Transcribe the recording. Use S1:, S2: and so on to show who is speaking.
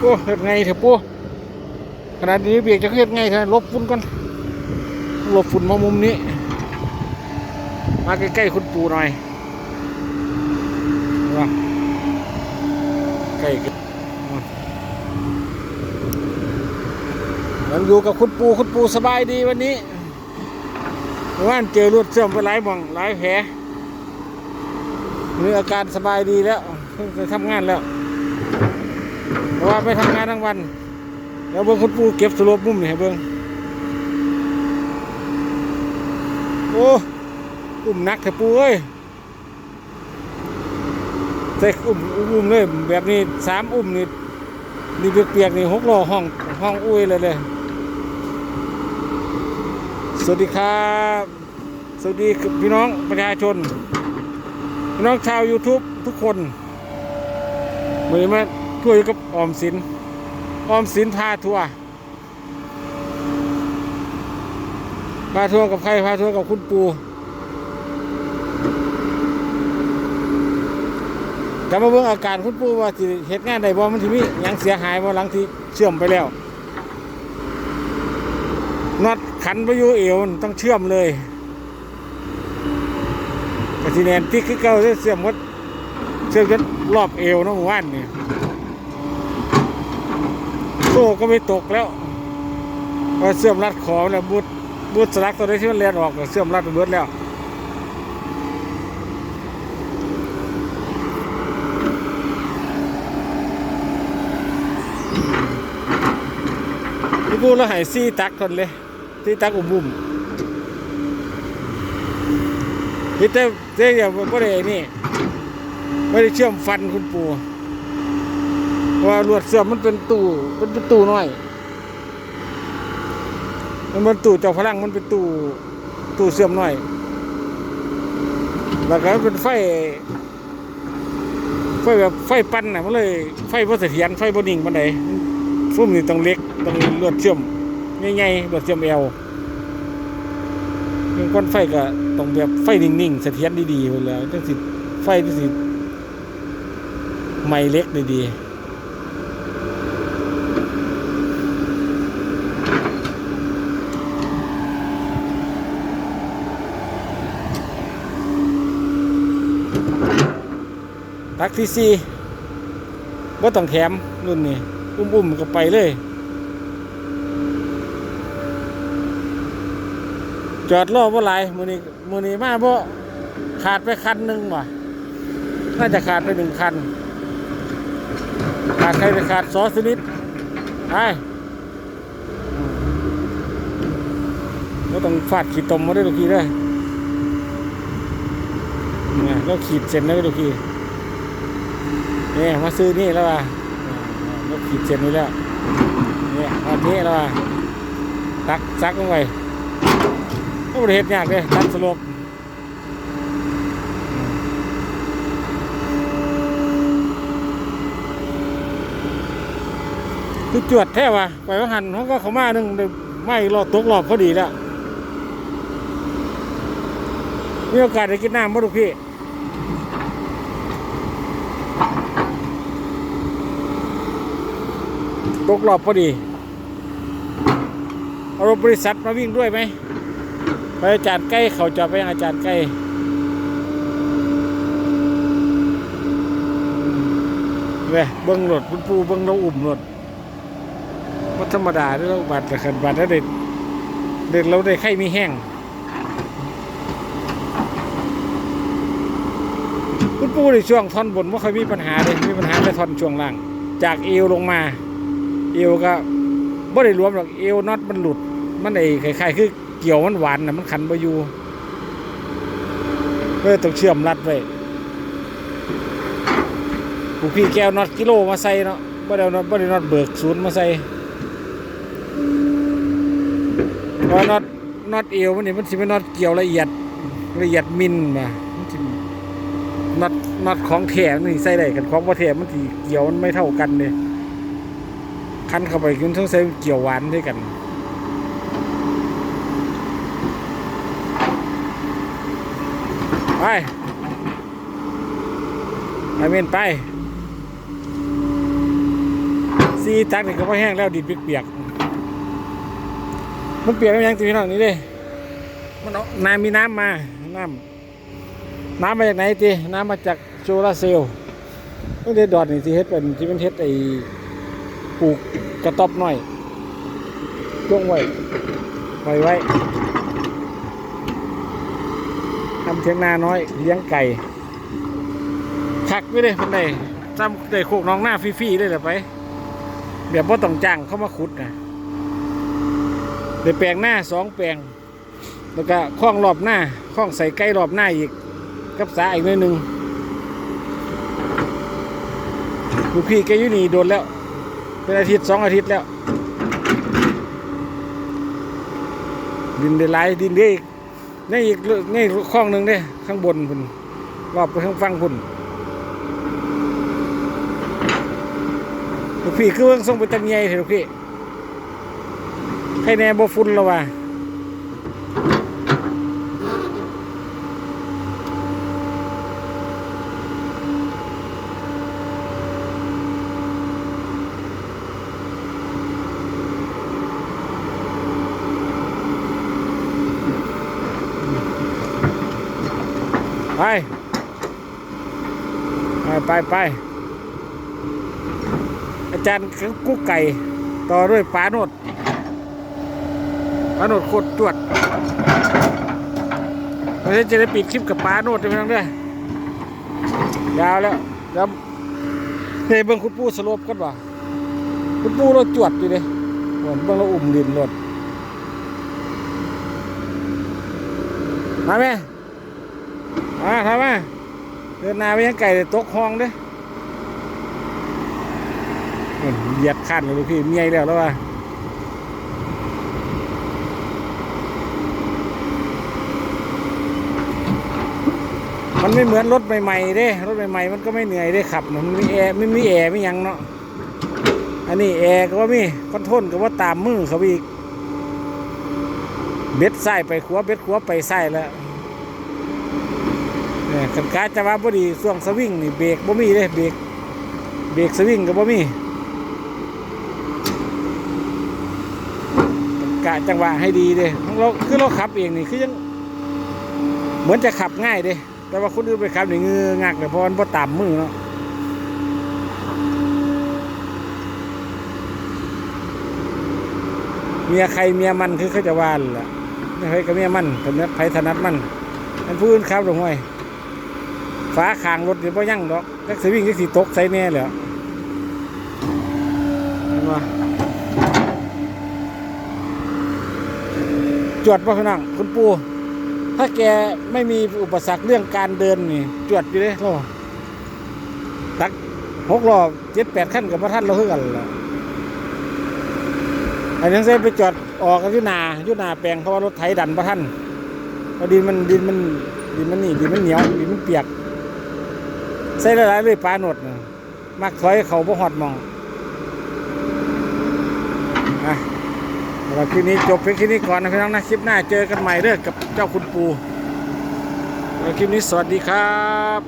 S1: โอ้เฮ็ดไงเถอะปูขนาดนี้เบียกจะเฮ็ดไงเถอะลบฝุ่นก่อนลบฝุ่นมามุมนี้ มาใกล้ๆคุณปูหน่อยว่าใกล้กันยังอยู่กับคุณปูคุณปูสบายดีวันนี้เมื่านเจอรวดเสื่อมไปหลายหม่องหลายแผลมีอาการสบายดีแล้วเพิ่งจะทำงานแล้ว เพราะว่าไปทำงานทั้งวัน แล้วเบิ่งคุณปูเก็บสรุปมุมนี่ให้เบิ่งโอ้อุ้มนักเถอะปูเอ้ยใส่อุ้มอุ้มเลยแบบนี้สามอุ้มนี่นี่เปียกๆนี่หกล้อห้องห้องอุ้ยเลยเลยสวัสดีครับ สวัสดีพี่น้องประชาชน พี่น้องชาว YouTube ทุกคนเหมือนมา ทัวร์อยู่กับออมสินออมสินพาทัวร์พาทัวร์กับใครพาทัวร์กับคุณปูจะมาเบิ่งอาการคุณปูว่าสิเหตุงานใดบ่มันสิมียังเสียหายบ่หลังที่เชื่อมไปแล้วน็อตขันไปอยู่เอวต้องเชื่อมเลยกระสิแนนติ๊กคือเก่าเชื่อมหมดเชื่อมจนรอบเอวนาะหมู่บ้านนี่ โซ่ก็ไม่ตกแล้วพอเสื่อมรัดขอแล้วบูดบูดสลักตัวนี้ที่มันเลียนออกเสื่อมรัดไปเบิดแล้วพี่พูแล้วหายซี่ตักคนเลยซี่ตักอุ้มบุ่มพี่เต้เต้ย่าไม่ได้นี่ไม่ได้เชื่อมฟันคุณปู่ ว่าลวดเสื่อมมันเป็นตู้มันเป็นตู้น้อย มันเป็นตู้เจ้าพลังมันเป็นตู้ตู้เสื่อมน้อยแล้วก็เป็นไฟไฟแบบไฟปั้นน่ะมันเลยไฟบ่เสถียรไฟบ่นิ่งปานใดฟุ้มนี่ต้องเล็กต้องลวดเชื่อมใหญ่ๆลวดเชื่อมเอวยังก้อนไฟก็ต้องแบบไฟนิ่งๆเสถียรดีๆไปเลยจังสิไฟจังสิไม่เล็กดีๆ ตักที่สี่ว่าต้องแถมรุ่นนี้อุ้มๆก็ไปเลย จอดรอว่าไรมือนี้มือนี้มาบ่ขาดไปคันหนึ่งว่ะน่าจะขาดไปหนึ่งคัน ขาดใครไปขาดซอสนิดไปก็ต้องฟาดขีดตมมาได้ทุกทีด้เนี่ยก็ขีดเส้นได้ทุกที นี่ยมาซื้อนี่แล้วว่ะรถขีดเส้นนี้แล้วเนี่ยตอนนี้แล้วว่ะตักซักลงไปก็บริเหตุยากเลยตัดสลบคือจวดแท้ว่ะไปว่าหันเขาก็เขามาหนึ่งไม่รอดตกรอบพอดีแล้วมีโอกาสได้กินน้ำมั้ลูกพี่ ตกรอบพอดี เอารถบริษัทมาวิ่งด้วยไหม ไปอาจารย์ใกล้เขาจะไปยังอาจารย์ใกล้เว้ยเบิ้งรถคุณปูเบิ้งเราอุ่มรถว่าธรรมดาเด้เราบัตรแต่ขันบัตรแล้วเด็ดเด็ดเราได้ไข่มีแห้งคุณปูในช่วงท่อนบนว่าเคยมีปัญหาเลยมีปัญหาแต่ท่อนช่วงล่าง จากเอวลงมา เอวก็บ่ได้รวมหรอกเอวน็อตมันหลุด มันไอ้คล้ายๆคือเกี่ยวมันหวานนะมันขันไปอยู่ก็เลยต้องเชื่อมรัดไว้ผู้พี่แก้วน็อตกิโลมาใส่เนาะบ่ได้น็อตบ่ได้น็อตเบิกศูนย์มาใส่เพราะน็อตน็อตเอวมันนี่มันสิเป็นน็อตเกี่ยวละเอียดละเอียดมิลมามันสิน็อตน็อตของแถมนี่ใส่ได้กันของบ่แถมมันสิเกี่ยวมันไม่เท่ากันเลย คันเข้าไปคุณต้องใช้เกี่ยวหวานด้วยกันไปไปเมนไปซีตักนี่ก็พอแห้งแล้วดินเปียกๆมันเปียกแล้วยังตีพี่น้องนี่เด้มันเอาน้ำมีน้ำมา น้ำน้ำมาจากไหนตีน้ำมาจากโซลาร์เซลล์ตั้งแต่ดอดนี่ที่เฮ็ดเป็นที่มันเฮ็ดไอ ปลูกกระต๊อบน้อยช่วงไว้ไว้ไว้ทำเทียงนาน้อยเลี้ยงไก่คักไม่ได้คนใดทำได้โคกน้องหน้าฟรีๆได้เลยไปแบบว่าต้องจ้างเข้ามาขุดนะเดี๋ยวแปลงหน้าสองแปลง แล้วก็คล้องรอบหน้าคล้องใส่ไก่รอบหน้าอีก กับสาอีกน่อยหนึ่งลูกพี่แกอยู่นี่โดนแล้ว เป็นอาทิตย์สองอาทิตย์แล้ว ดินได้หลายดินได้อีกนี่อีกนี่คล้องหนึ่งเด้ข้างบนพุ่นรอบไปข้างฟังพุ่นลูกพี่คือเพิ่งส่งไปตำเนียเถอะลูกพี่ให้แน่บ่ฟุ้นแล้วว่ะไป ไปไปไปอาจารย์กุ๊กไก่ ต่อด้วยปลาโนดปลาโนดโคตรจวดเราจะได้ปิดคลิปกับปลาโนดได้ไหมน้งเด้อยาวแล้วแล้วเฮ้ยเบิ่งคุณปู่สลบกันวะคุณปู่เราจวดอยู่เลยเหมือนเบิ่งเราอุ่มดินรถมาไหมมาทำม เดินนาไปยังไก่เลยตกห้องเด้เหยียดขั้นเลยลูพี่เมียแล้วแล้วว่ามันไม่เหมือนรถใหม่ๆเด้ รถใหม่ๆมันก็ไม่เหนื่อยได้ขับ มันมีแอร์ไม่มีแอร์ไม่ยังเนาะ อันนี้แอร์ก็ว่ามีคอนโทรลก็ว่าตามมือเขาอีก เบ็ดใส่ไปขวาเบ็ดขวาไปใส่แล้ว เนี่ยขันกาจะว่าบ่ดีช่วงสวิงนี่เบรกบ่มีเลยเบรกเบรกสวิงก็บ่มีกะจังหวะให้ดีเด้เราคือเราขับเองนี่คือยังเหมือนจะขับง่ายเด้แต่ว่าคนอื่นไปขับนี่งืองักเลยเพราะมันพอต่ำมือเนาะเมียใครเมียมันคือเขาจะว่าแหละไม่เคยกับเมียมันถนัดไผถนัดมันมันพูดครับหลวงห้วย ฟ้าคางรถเดี๋ยวพ่ยั่งดอกนักสวิ่งก็สีตกใส่แน่เลยเห็นปะจวดป่ะพี่น้องคุณปูถ้าแกไม่มีอุปสรรคเรื่องการเดินนี่จวดอยู่เลยเราตักหกรอบเจ็ดแปดขั้นกับพระท่านเราเท่ากันละอันนี้ใส่ไปจอดออกกันยุนายุนาแปลงเพราะว่ารถไถดันพระท่านพราะดินมันดินมันดินมันนี่ดินมันเหนียวดินมันเปียก ใส่หลายๆเลยปลาหนดนะมักถอยเขาบ่หอดมองอะสำหรับคลิปนี้จบเพียงแค่นี้ก่อนนะพี่น้องนะคลิปหน้าเจอกันใหม่เด้อกับเจ้าคุณปูสำหรับคลิปนี้สวัสดีครับ